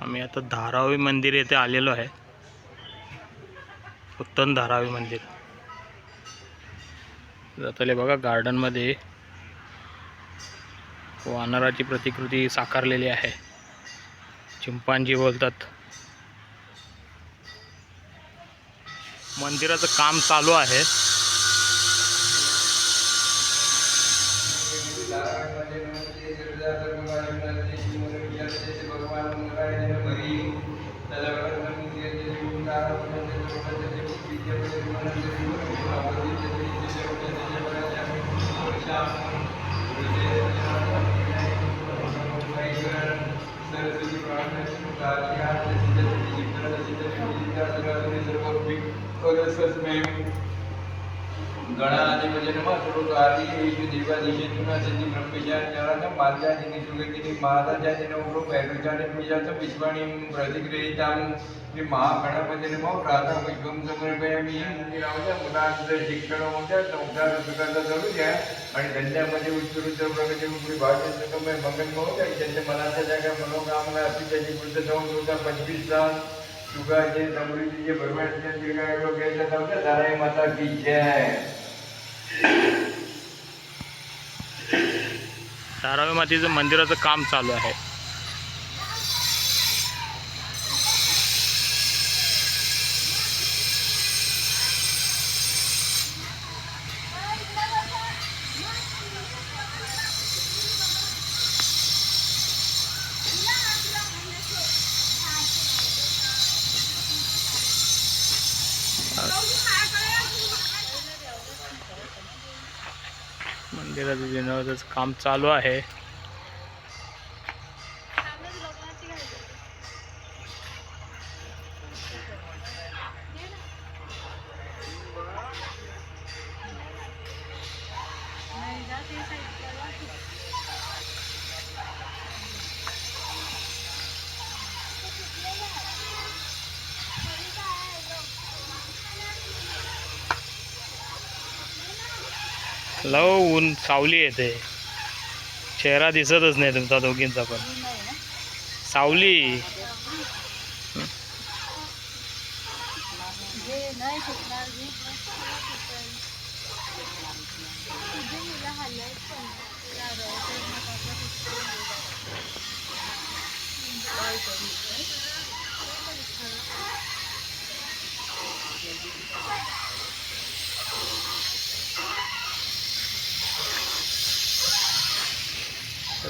आम्ही आता धारावी मंदिर येथे आलेलो आहे. उत्तम धारावी मंदिर. जातले बघा गार्डनमध्ये वानराची प्रतिकृती साकारलेली आहे. चिंपांजी बोलतात. मंदिराचं काम चालू आहे. Gracias, गणाधिपजनमसुरुकार्ये देवादिशेतुना सती ब्रह्मचार्यानं माध्यादिनी सुगतिनी महाराजादिन उग्र वैरुचाने पूजाचं विश्वाणी प्रतिग्रहितां श्री महागणपती नमो प्रातः विश्वम समर्पयामी राहूद्या मुलांचं शिक्षण होऊ द्या संसार सुखाचा जळू द्या आणि धंद्यामध्ये उत्तरोत्तर प्रगती उपरी भाषण सुखमय मंगल होऊ द्या. ज्यांच्या मनाच्या जागा मनोकामना असतील त्याची बुद्ध संस्कृता पंचवीस तास सुखाचे समृद्धीचे भरभराटीचे दीर्घायुरोग्याच्या जाऊ धाराई माता की जय. धारावी मातेचं मंदिराचं काम चालू आहे. मंदिराचं जीर्णोद्धाराचं काम चालू आहे. लव ऊन सावली येते. चेहरा दिसतच नाही तुमचा दोघींचा पण. सावली.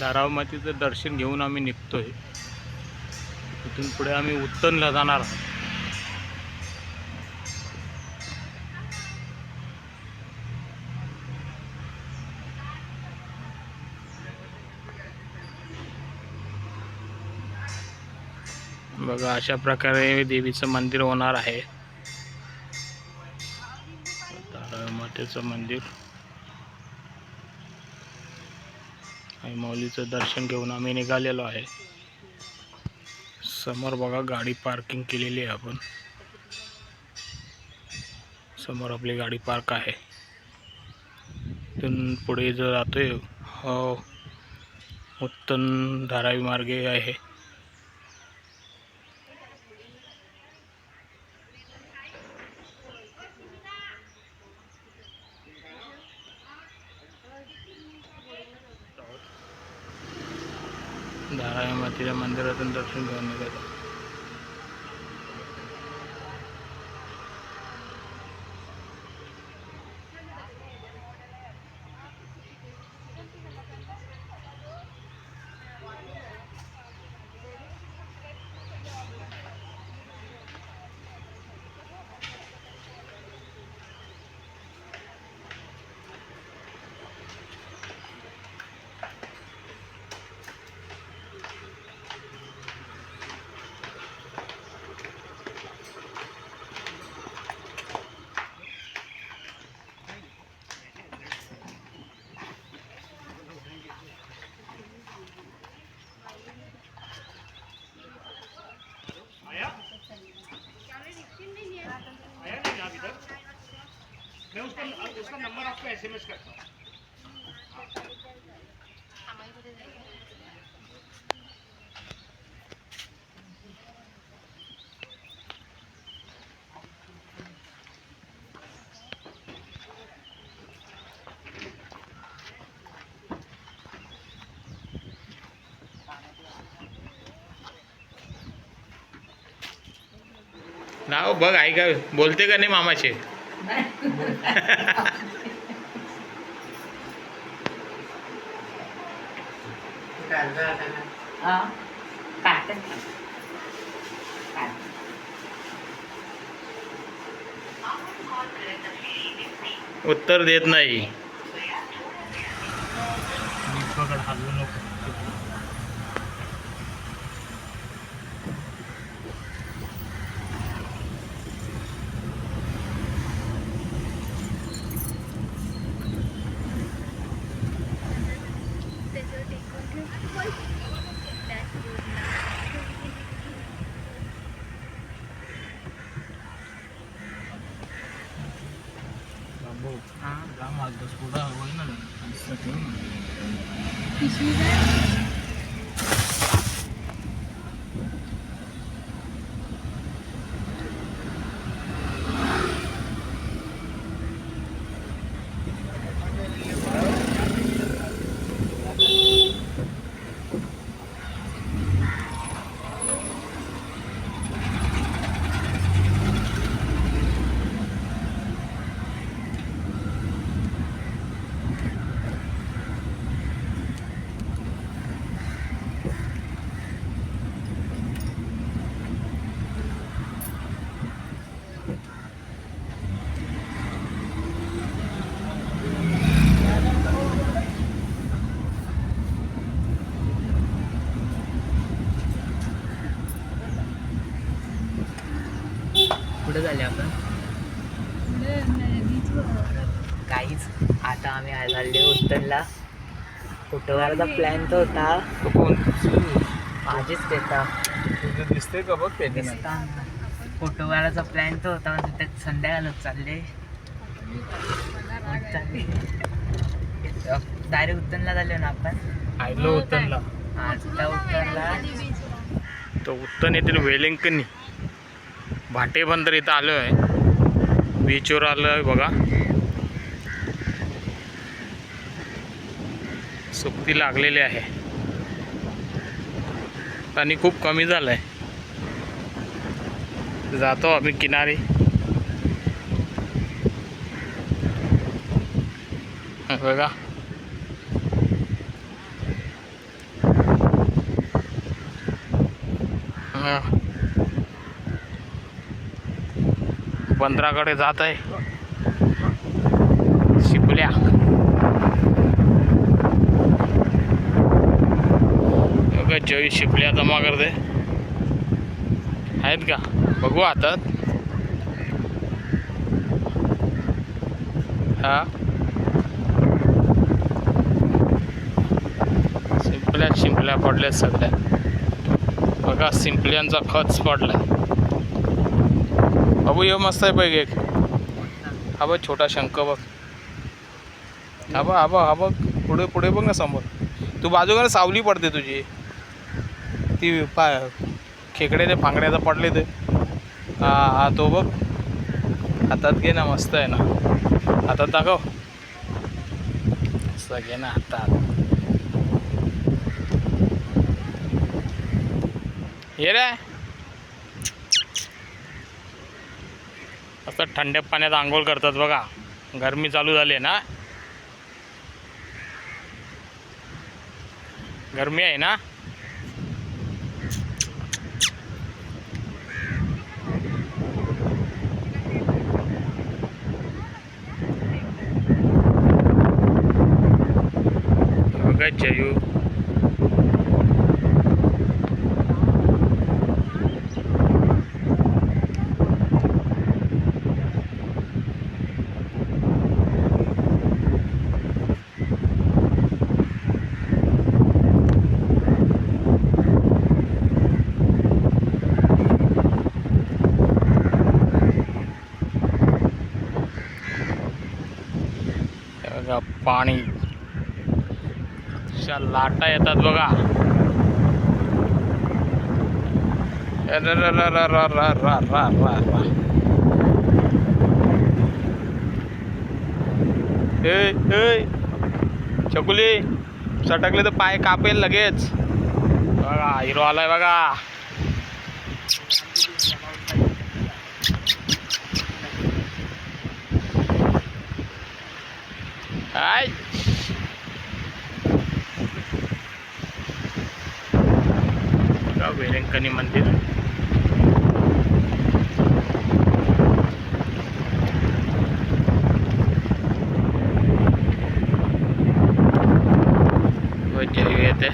धारावमातीचं दर्शन घेऊन आम्ही निघतो आहे इथून पुढे आम्ही उत्तनला जाणार आहोत. बघा अशा प्रकारे देवीचं मंदिर होणार आहे. धारावी मातेचं मंदिर. आणि माऊलीचं दर्शन घेऊन आम्ही निघालेलो आहे. समोर बघा गाडी पार्किंग केलेली आहे आपण. समोर आपली गाडी पार्क आहे. तिथून पुढे जर जातोय हो उत्तम धारावी मार्गे आहे. धारावी मातेच्या मंदिरातून दर्शन घेऊन जिसका नंबर आपको करता हूँ। नाव बघ ऐका बोलते का नाही मामाचे? उत्तर देत नाही. काहीच. आता आम्ही आले उत्तरला. फुटवारचा प्लॅन तर होता. तो कोण? माझीच देता दिसते का बघ ते फोटोवाराचा प्लॅन तर होता म्हणजे त्यात संध्याकाळच चालले. डायरेक्ट उत्तनला झाले ना आपण? आयलो उत्तनला उत्तनला तर उत्तन येथील वेलिंकनी भाटे बंदर इथं आलो आहे बीचवर आलो आहे बघा. सोबती लागलेली आहे. पाणी खूप कमी झालं आहे जातो आम्ही किनारी. बघा. बंदराकडे जात आहे. शिपल्या. का चोवीस शिपल्या जमा करते आहेत का? बघू आता. हा. शिंपल्या शिंपल्या पडल्या सगळ्या. बघा शिंपल्यांचा खत पडला बाबू हे मस्त आहे पैकी एक. हा बघ छोटा शंख बघ. हा बघ हा बघ हा बघ. पुढे पुढे बघ ना समोर. तू बाजूकडे सावली पडते तुझी. ती पा खेकड्याने फांगड्याचा पडले ते. हा हा तो बघ. हातात घे ना मस्त आहे ना. हातात दाखव. मस्त घे ना हातात. हे रे. असं थंड पाण्यात आंघोळ करतात बघा. गरमी चालू झाली आहे ना. गरमी आहे ना? Congrats to you. पाणी अशा लाटा येतात बघा. चकुली सटकले तर पाय कापेल लगेच बघा हिरो आलाय बघा आय वेलंकनी मंदिर. येते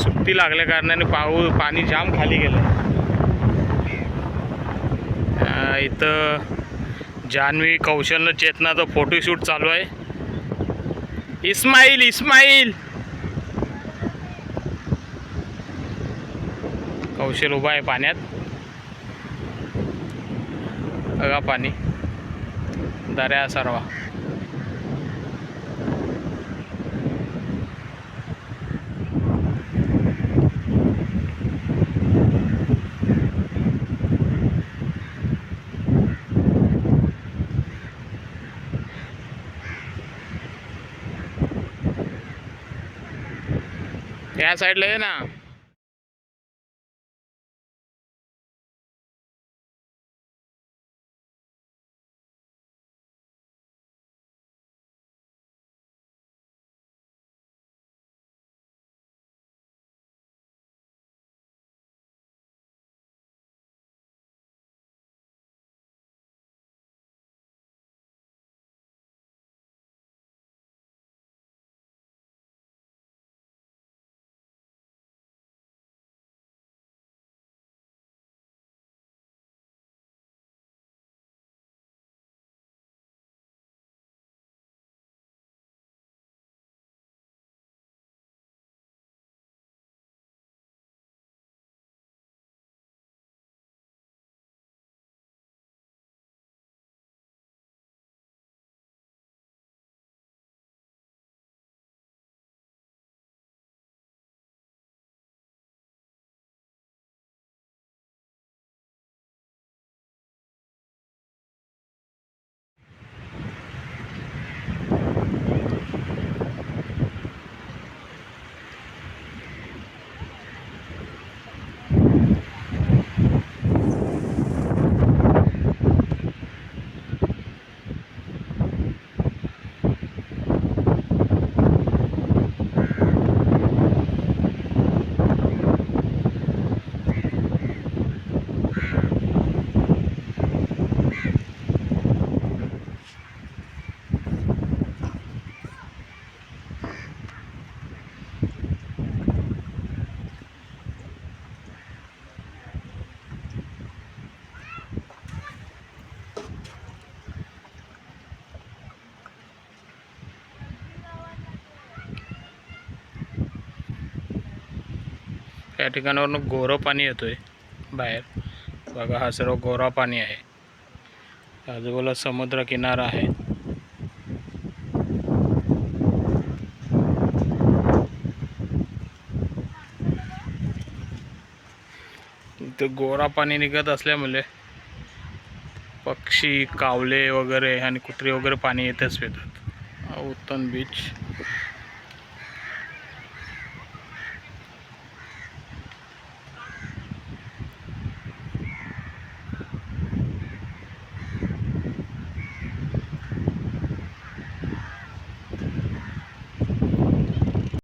सुट्टी लागल्या कारणाने पाऊ पाणी जाम खाली गेलं इथं जान्हवी कौशल्य चेतनाचा फोटोशूट चालू आहे. इस्माईल इस्माईल! हौशेल उभा आहे पाण्यात. बघा पाणी. दऱ्या सर्वा. या साईडला आहे ना. या ठिकाणावरून गोरं पाणी येतो आहे बाहेर. बघा हा सर्व गोरा पाणी आहे. आजूबाजूला समुद्र किनारा आहे. इथं गोरा पाणी निघत असल्यामुळे पक्षी कावले वगैरे आणि कुत्रे वगैरे पाणी येतेच पितात उत्तम बीच